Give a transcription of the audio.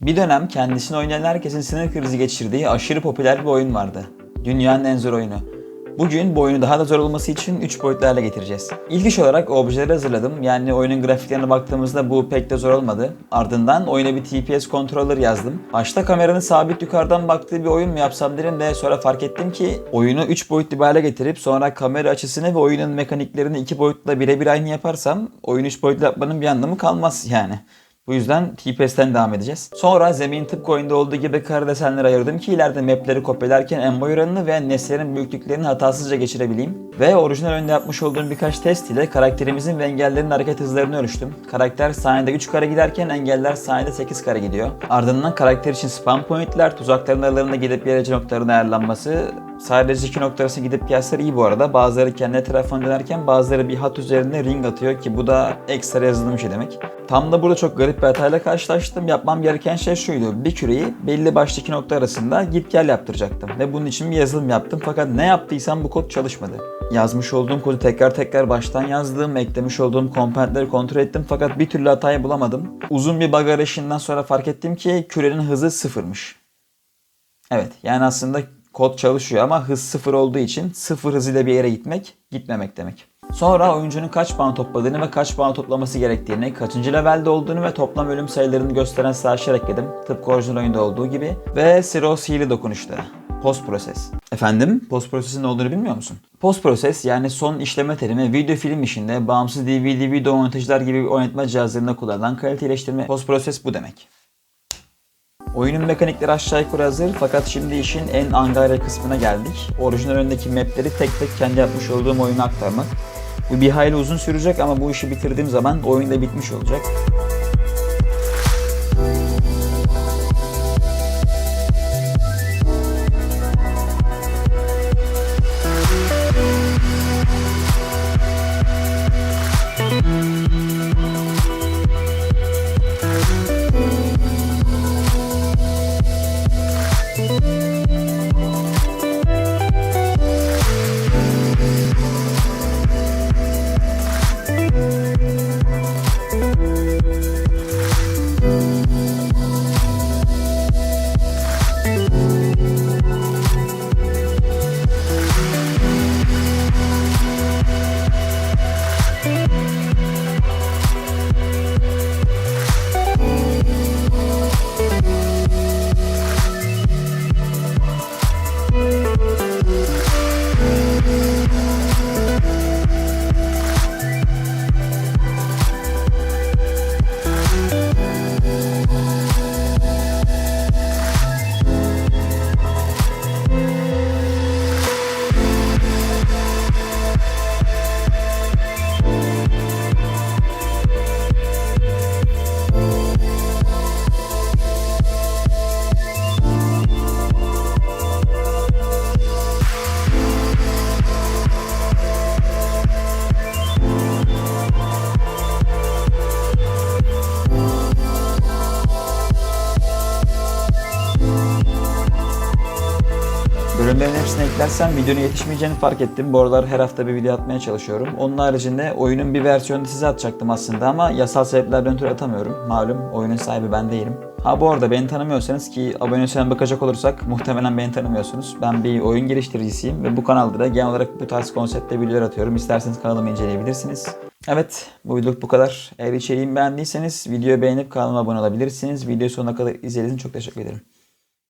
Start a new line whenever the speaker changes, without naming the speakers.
Bir dönem kendisini oynayan herkesin sinir krizi geçirdiği aşırı popüler bir oyun vardı. Dünyanın en zor oyunu. Bugün bu oyunu daha da zor olması için 3 boyutlu hale getireceğiz. İlk iş olarak objeleri hazırladım. Yani oyunun grafiklerine baktığımızda bu pek de zor olmadı. Ardından oyuna bir TPS controller yazdım. Başta kameranın sabit yukarıdan baktığı bir oyun mu yapsam dedim de sonra fark ettim ki oyunu 3 boyutlu bir hale getirip sonra kamera açısını ve oyunun mekaniklerini 2 boyutla birebir aynı yaparsam oyunu 3 boyutlu yapmanın bir anlamı kalmaz yani. Bu yüzden TPS'ten devam edeceğiz. Sonra zemin tıpkı oyunda olduğu gibi kare desenleri ayırdım ki ileride mapleri kopyalarken en boy oranını ve nesnelerin büyüklüklerini hatasızca geçirebileyim. Ve orijinal oyunda yapmış olduğum birkaç test ile karakterimizin ve engellerin hareket hızlarını ölçtüm. Karakter saniyede 3 kare giderken engeller saniyede 8 kare gidiyor. Ardından karakter için spam pointler, tuzakların aralarında gidip yereci noktaların ayarlanması, Sadece iki nokta arası gidip gelseler iyi bu arada. Bazıları kendi etrafına dönerken bazıları bir hat üzerinde ring atıyor ki bu da ekstra yazılım şey demek. Tam da burada çok garip bir hatayla karşılaştım. Yapmam gereken şey şuydu. Bir küreyi belli başlı iki nokta arasında git gel yaptıracaktım. Ve bunun için bir yazılım yaptım fakat ne yaptıysam bu kod çalışmadı. Yazmış olduğum kodu tekrar tekrar baştan yazdım, eklemiş olduğum komponentleri kontrol ettim fakat bir türlü hatayı bulamadım. Uzun bir bug arayışından sonra fark ettim ki kürenin hızı sıfırmış. Evet yani aslında kod çalışıyor ama hız sıfır olduğu için sıfır hızıyla bir yere gitmek gitmemek demek. Sonra oyuncunun kaç puan topladığını ve kaç puan toplaması gerektiğini, kaçıncı levelde olduğunu ve toplam ölüm sayılarını gösteren slasher ekledim. Tıpkı orijinal oyunda olduğu gibi. Ve Zero sihirli dokunuşta. Post proses. Efendim? Post prosesin ne olduğunu bilmiyor musun? Post proses yani son işleme terimi video film işinde bağımsız DVD video montajlar gibi oynatma cihazlarında kullanılan kalite iyileştirme. Post proses bu demek. Oyunun mekanikleri aşağı yukarı hazır fakat şimdi işin en angarya kısmına geldik. Orijinal önündeki mapleri tek tek kendi yapmış olduğum oyuna aktarmak. Bu bir hayli uzun sürecek ama bu işi bitirdiğim zaman oyun da bitmiş olacak. Bölümlerin hepsini eklersem videonun yetişmeyeceğini fark ettim. Bu aralar her hafta bir video atmaya çalışıyorum. Onun haricinde oyunun bir versiyonunu size atacaktım aslında ama yasal sebeplerden ötürü atamıyorum. Malum oyunun sahibi ben değilim. Ha bu arada beni tanımıyorsanız ki abone lütfen bakacak olursak muhtemelen beni tanımıyorsunuz. Ben bir oyun geliştiricisiyim ve bu kanalda da genel olarak bu tarz konseptte videolar atıyorum. İsterseniz kanalımı inceleyebilirsiniz. Evet bu videoluk bu kadar. Eğer içeriğimi beğendiyseniz videoyu beğenip kanalıma abone olabilirsiniz. Video sonuna kadar izlediğiniz için çok teşekkür ederim.